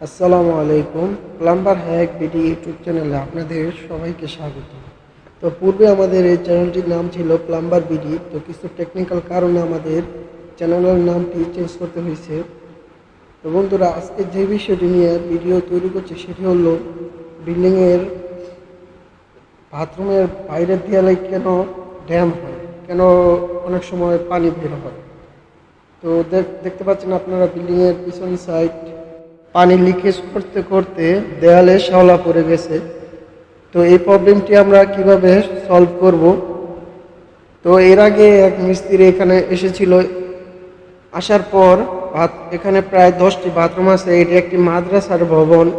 আসসালামু আলাইকুম। Plumber hack BD YouTube চ্যানেলে আপনাদের সবাইকে স্বাগত। তো পূর্বে আমাদের এই চ্যানেলটির নাম ছিল প্লাম্বার বিডি। তো কিছু টেকনিক্যাল কারণে আমাদের চ্যানেলের নামটি চেঞ্জ করতে হয়েছে। তো বন্ধুরা, আজকে যে বিষয়টি নিয়ে ভিডিও তৈরি করছে সেটি হলো বিল্ডিংয়ের বাথরুমের বাইরের দেয়ালে কেন ড্যাম হয়? কেন অনেক সময় পানি বের হয়? তো দেখতে পাচ্ছেন আপনারা বিল্ডিংয়ের পিছন সাইড পানি লিকেজ করতে করতে দেয়ালে শ্যাওলা পড়ে গেছে। তো এই প্রবলেমটি আমরা কীভাবে সলভ করব? তো এর আগে এক মিস্ত্রি এখানে এসেছিল। আসার পর বাথ- এখানে প্রায় দশটি বাথরুম আছে, এটি একটি মাদ্রাসার ভবন।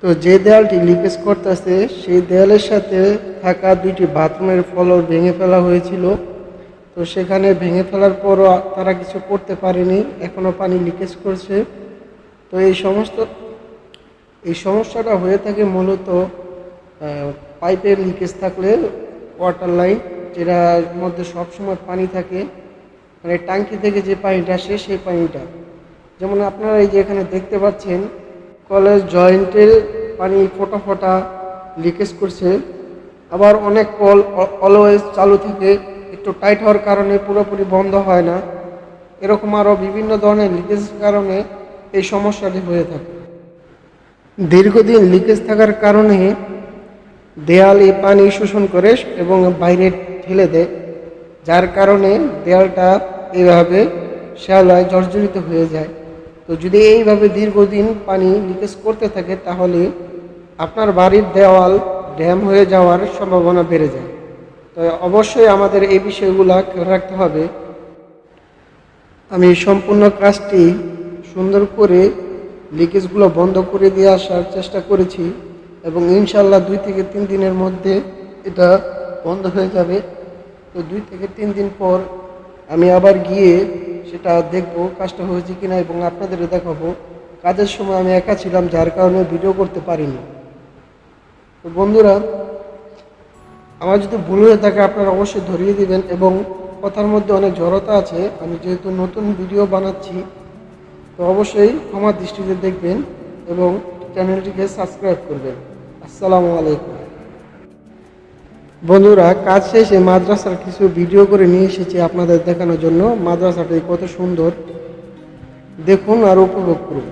তো যে দেয়ালটি লিকেজ করতেছে, সেই দেয়ালের সাথে থাকা দুইটি বাথরুমের ফলক ভেঙে ফেলা হয়েছিল। তো সেখানে ভেঙে ফেলার পরও তারা কিছু করতে পারেনি এখনও পানি লিকেজ করছে। তো এই সমস্ত, এই সমস্যাটা হয়ে থাকে মূলত পাইপের লিকেজ থাকলে ওয়াটার লাইন যেটার মধ্যে সবসময় পানি থাকে মানে ট্যাঙ্কি থেকে যে পানিটা আসে সেই পানিটা। যেমন আপনারা এই যে এখানে দেখতে পাচ্ছেন কলেজ জয়েন্টের পানি ফোটা ফোটা লিকেজ করছে। আবার অনেক কল অলওয়েজ চালু থাকে, একটু টাইট হওয়ার কারণে পুরোপুরি বন্ধ হয় না। এরকম আরও বিভিন্ন ধরনের লিকেজের কারণে এই সমস্যাটি হয়ে থাকে। দীর্ঘদিন লিকেজ থাকার কারণে দেয়াল এই পানি শোষণ করে এবং বাইরে ঠেলে দেয়, যার কারণে দেয়ালটা এইভাবে শ্যাওলায় জর্জরিত হয়ে যায়। তো যদি এইভাবে দীর্ঘদিন পানি লিকেজ করতে থাকে, তাহলে আপনার বাড়ির দেওয়াল ড্যাম হয়ে যাওয়ার সম্ভাবনা বেড়ে যায়। তো অবশ্যই আমাদের এই বিষয়গুলো খেয়াল রাখতে হবে। আমি সম্পূর্ণ কাজটি সুন্দর করে লিকেজগুলো বন্ধ করে দিয়ে আসার চেষ্টা করেছি এবং ইনশাল্লাহ দুই থেকে তিন দিনের মধ্যে এটা বন্ধ হয়ে যাবে। তো দুই থেকে তিন দিন পর আমি আবার গিয়ে সেটা দেখব কাজটা হয়েছে কিনা এবং আপনাদের দেখাবো। কাজের সময় আমি একা ছিলাম, যার কারণে ভিডিও করতে পারিনি। তো বন্ধুরা, আমার যদি ভুল হয়ে থাকে আপনারা অবশ্যই ধরিয়ে দিবেন এবং কথার মধ্যে অনেক জড়তা আছে। আমি যেহেতু নতুন ভিডিও বানাচ্ছি তো অবশ্যই আমার দৃষ্টিতে দেখবেন এবং চ্যানেলটিকে সাবস্ক্রাইব করবেন। আসসালামু আলাইকুম। বন্ধুরা, কাজ শেষে মাদ্রাসার কিছু ভিডিও করে নিয়ে এসেছি আপনাদের দেখানোর জন্য। মাদ্রাসাটি কত সুন্দর। দেখুন আর উপভোগ করুন।